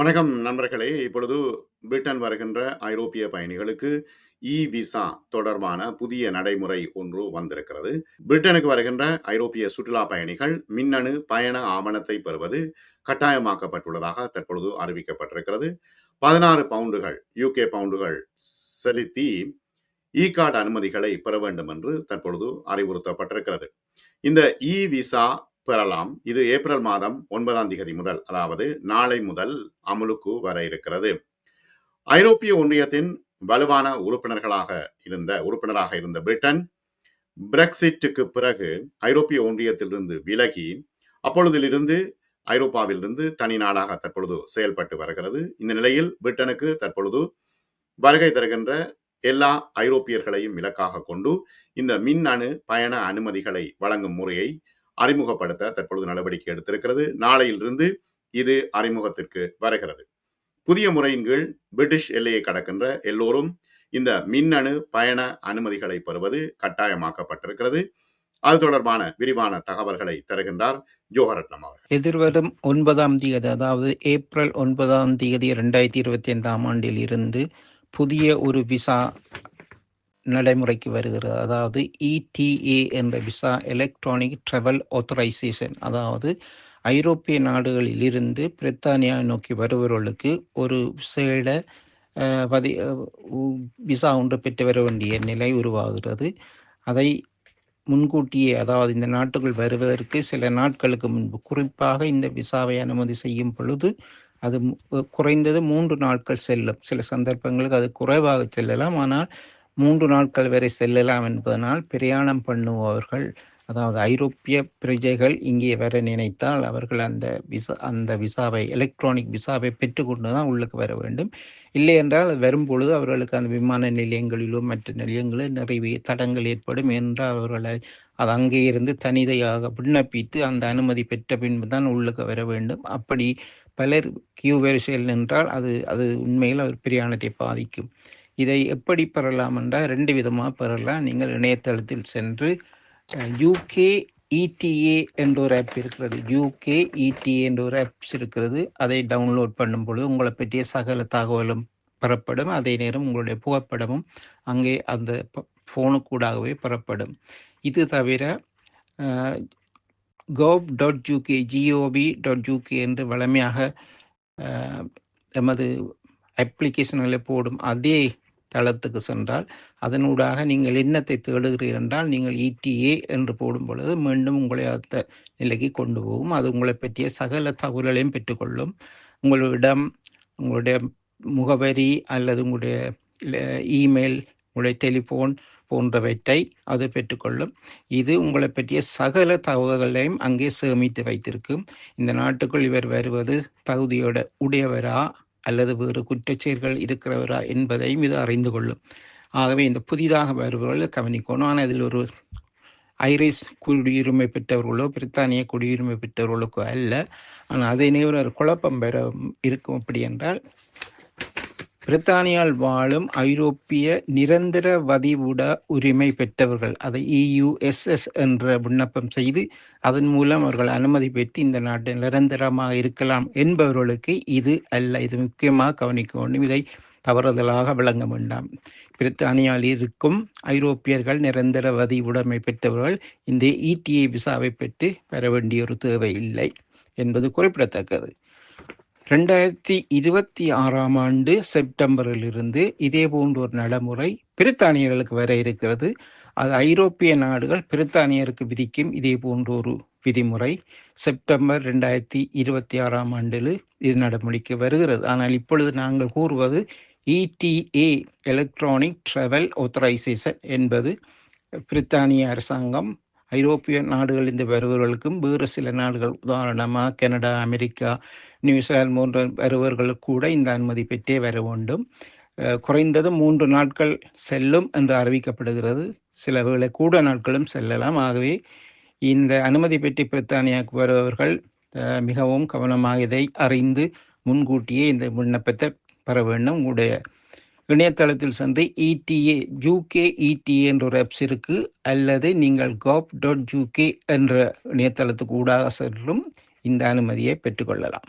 வணக்கம் நண்பர்களே. இப்பொழுது பிரிட்டன் வருகின்ற ஐரோப்பிய பயணிகளுக்கு இ விசா தொடர்பான புதிய நடைமுறை ஒன்று வந்திருக்கிறது. பிரிட்டனுக்கு வருகின்ற ஐரோப்பிய சுற்றுலா பயணிகள் மின்னணு பயண ஆவணத்தை பெறுவது கட்டாயமாக்கப்பட்டுள்ளதாக தற்பொழுது அறிவிக்கப்பட்டிருக்கிறது. பதினாறு பவுண்டுகள் யூகே பவுண்டுகள் செலுத்தி e இ கார்டு அனுமதிகளை பெற வேண்டும் என்று தற்பொழுது அறிவுறுத்தப்பட்டிருக்கிறது. இந்த இ விசா பெறலாம். இது ஏப்ரல் மாதம் ஒன்பதாம் தேதி முதல் அதாவது நாளை முதல் அமுலுக்கு வர இருக்கிறது. ஐரோப்பிய ஒன்றியத்தின் வலுவான உறுப்பினர்களாக இருந்த உறுப்பினராக இருந்த பிரிட்டன் பிரெக்சிட்டுக்கு பிறகு ஐரோப்பிய ஒன்றியத்திலிருந்து விலகி அப்பொழுதிலிருந்து ஐரோப்பாவிலிருந்து தனி நாடாக தற்பொழுது செயல்பட்டு வருகிறது. இந்த நிலையில் பிரிட்டனுக்கு தற்பொழுது வருகை தருகின்ற எல்லா ஐரோப்பியர்களையும் இலக்காக கொண்டு இந்த மின்னணு பயண அனுமதிகளை வழங்கும் முறையை அறிமுகப்படுத்த தற்பொழுது நடவடிக்கை எடுத்திருக்கிறது. நாளையிலிருந்து இது அறிமுகத்திற்கு வருகிறது. புதிய முறையின் கீழ் பிரிட்டிஷ் எல்லையை கடக்கின்ற எல்லோரும் இந்த மின்னணு பயண அனுமதிகளை பெறுவது கட்டாயமாக்கப்பட்டிருக்கிறது. அது தொடர்பான விரிவான தகவல்களை தருகின்றார் ஜோஹரட்னம் அவர்கள். எதிர்வரும் ஒன்பதாம் தேதி அதாவது ஏப்ரல் ஒன்பதாம் தேதி இரண்டாயிரத்தி இருபத்தி ஐந்தாம் ஆண்டில் இருந்து புதிய ஒரு விசா நடைமுறைக்கு வருகிறது. அதாவது இடிஏ என்ற விசா எலக்ட்ரானிக் ட்ராவல் ஆத்தரைசேஷன் அதாவது ஐரோப்பிய நாடுகளில் இருந்து பிரித்தானியா நோக்கி வருபவர்களுக்கு ஒரு விசேட பதி உ- விசா ஒன்று பெற்று வர வேண்டிய நிலை உருவாகிறது. அதை முன்கூட்டியே அதாவது இந்த நாட்டுக்குள் வருவதற்கு சில நாட்களுக்கு முன்பு குறிப்பாக இந்த விசாவை அனுமதி செய்யும் பொழுது அது குறைந்தது மூன்று நாட்கள் செல்லும். சில சந்தர்ப்பங்களுக்கு அது குறைவாக செல்லலாம். ஆனால் மூன்று நாட்கள் வரை செல்லலாம் என்பதனால் பிரயாணம் பண்ணுபவர்கள் அதாவது ஐரோப்பிய பிரஜைகள் இங்கே வர நினைத்தால் அவர்கள் அந்த விசா அந்த விசாவை எலக்ட்ரானிக் விசாவை பெற்றுக்கொண்டு தான் உள்ளுக்கு வர வேண்டும். இல்லை என்றால் வரும்பொழுது அவர்களுக்கு அந்த விமான நிலையங்களிலோ மற்ற நிலையங்களில் நிறைய தடங்கள் ஏற்படும் என்றால் அவர்களை அது அங்கே இருந்து தனிதையாக விண்ணப்பித்து அந்த அனுமதி பெற்ற பின்பு தான் உள்ளுக்கு வர வேண்டும். அப்படி பலர் கியூ வரிசையில் நின்றால் அது அது உண்மையில் அவர் பிரயாணத்தை பாதிக்கும். இதை எப்படி பெறலாம் என்றால் ரெண்டு விதமாக பெறலாம். நீங்கள் இணையதளத்தில் சென்று யூகே இடிஏ என்ற ஒரு ஆப் இருக்கிறது. யூகே இடிஏ என்ற ஒரு ஆப்ஸ் இருக்கிறது. அதை டவுன்லோட் பண்ணும் பொழுது உங்களை பற்றிய சகல தகவலும் பெறப்படும். அதே நேரம் உங்களுடைய புகைப்படமும் அங்கே அந்த ஃபோனுக்கூடாகவே பெறப்படும். இது தவிர gov dot UK GOP dot UK என்று வழமையாக எமது அப்ளிகேஷன்களை போடும் அதே தளத்துக்கு சென்றால் அதனூடாக நீங்கள் என்னத்தை தேடுகிறீர்கள் என்றால் நீங்கள் இடிஏ என்று போடும் பொழுது மீண்டும் உங்களை அந்த நிலைக்கு கொண்டு போகும். அது உங்களை பற்றிய சகல தகவல்களையும் பெற்றுக்கொள்ளும். உங்களிடம் உங்களுடைய முகவரி அல்லது உங்களுடைய இமெயில் உங்களுடைய டெலிஃபோன் போன்றவற்றை அது பெற்றுக்கொள்ளும். இது உங்களை பற்றிய சகல தகவல்களையும் அங்கே சேமித்து வைத்திருக்கும். இந்த நாட்டுக்குள் இவர் வருவது தகுதியோட உடையவரா? அல்லது வேறு குற்றச்செயல்கள் இருக்கிறவரா என்பதையும் இது அறிந்து கொள்ளும். ஆகவே இந்த புதிதாக வருபவர்கள் கவனிக்கணும். ஆனால் இதில் ஒரு ஐரிஸ் குடியுரிமை பெற்றவர்களோ பிரித்தானிய குடியுரிமை பெற்றவர்களுக்கோ அல்ல. ஆனால் அதே நேரம் ஒரு குழப்பம் பெற இருக்கும். அப்படி என்றால் பிரித்தானியால் வாழும் ஐரோப்பிய நிரந்தர வதிவுட உரிமை பெற்றவர்கள் அதை இயுஎஸ்எஸ் என்ற விண்ணப்பம் செய்து அதன் மூலம் அவர்கள் அனுமதி பெற்று இந்த நாட்டில் நிரந்தரமாக இருக்கலாம் என்பவர்களுக்கு இது அல்ல இது முக்கியமாக கவனிக்க வேண்டும். இதை தவறுதலாக விளங்க வேண்டாம். பிரித்தானியாவில் இருக்கும் ஐரோப்பியர்கள் நிரந்தர வதிவுடைமை பெற்றவர்கள் இந்த இடிஏ விசாவை பெற்று பெற வேண்டிய ஒரு தேவை இல்லை என்பது குறிப்பிடத்தக்கது. ரெண்டாயிரத்தி இருபத்தி ஆறாம் ஆண்டு செப்டம்பரிலிருந்து இதே போன்ற ஒரு நடைமுறை பிரித்தானியர்களுக்கு வர இருக்கிறது. அது ஐரோப்பிய நாடுகள் பிரித்தானியருக்கு விதிக்கும் இதே போன்ற ஒரு விதிமுறை செப்டம்பர் ரெண்டாயிரத்தி இருபத்தி ஆறாம் ஆண்டில் இது நடைமுறைக்கு வருகிறது. ஆனால் இப்பொழுது நாங்கள் கூறுவது இடிஏ எலக்ட்ரானிக் ட்ராவல் ஆத்தரைசேஷன் என்பது பிரித்தானிய அரசாங்கம் ஐரோப்பிய நாடுகளிலிருந்து வருபவர்களுக்கும் வேறு சில நாடுகள் உதாரணமாக கனடா அமெரிக்கா நியூசிலாந்து போன்ற வருபவர்களுக்கு கூட இந்த அனுமதி பெற்றே வர வேண்டும். குறைந்தது மூன்று நாட்கள் செல்லும் என்று அறிவிக்கப்படுகிறது. சில வேளை கூட நாட்களும் செல்லலாம். ஆகவே இந்த அனுமதி பெற்று பிரித்தானியாவுக்கு வருபவர்கள் மிகவும் கவனமாக இதை அறிந்து முன்கூட்டியே இந்த விண்ணப்பத்தை பெற வேண்டும். உங்களுடைய இணையதளத்தில் சென்று இடிஏ ஜூகே இடிஏ என்ற ஒரு ஆப்ஸ் இருக்கு. அல்லது நீங்கள் காப் டாட் ஜூகே என்ற இணையதளத்துக்கு ஊடாக செல்லும் இந்த அனுமதியை பெற்றுக்கொள்ளலாம்